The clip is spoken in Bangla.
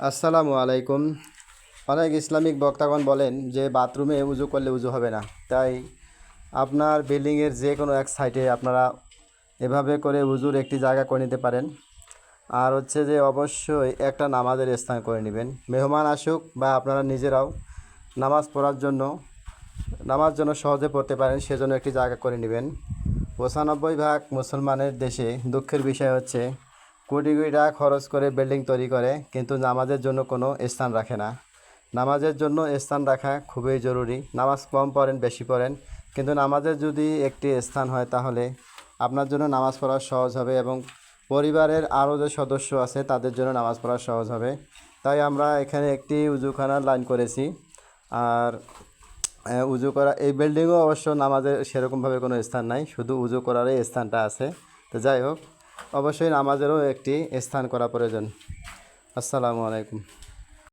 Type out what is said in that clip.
আসসালামু আলাইকুম। অনেক ইসলামিক বক্তাগণ বলেন যে বাথরুমে উজু করলে উজু হবে না। তাই আপনার বিল্ডিংয়ের যে কোনো এক সাইডে আপনারা এভাবে করে উজুর একটি জায়গা করে নিতে পারেন। আর হচ্ছে যে অবশ্যই একটা নামাজের স্থান করে নেবেন। মেহমান আসুক বা আপনারা নিজেরাও নামাজ পড়ার জন্য, নামাজ জন্য সহজে পড়তে পারেন, সেজন্য একটি জায়গা করে নেবেন। পঁচানব্বই ভাগ মুসলমানের দেশে দুঃখের বিষয় হচ্ছে কোটি কোটি টাকা খরচ করে বিল্ডিং তৈরি করে, কিন্তু নামাজের জন্য কোনো স্থান রাখে না। নামাজের জন্য স্থান রাখা খুবই জরুরি। নামাজ কম পড়েন, বেশি পড়েন। কিন্তু নামাজের যদি একটি স্থান হয়, তাহলে আপনার জন্য নামাজ পড়া সহজ হবে এবং পরিবারের আরও যে সদস্য আছে, তাদের জন্য নামাজ পড়া সহজ হবে। তাই আমরা এখানে একটি উজুখানার লাইন করেছি। আর উজু করা, এই বিল্ডিংও অবশ্য নামাজের সেরকমভাবে কোনো স্থান নাই। শুধু উজু করারই স্থানটা আছে। তো যাই হোক অবশ্যই নামাজেরও একটি স্থান করা প্রয়োজন। আসসালামু আলাইকুম।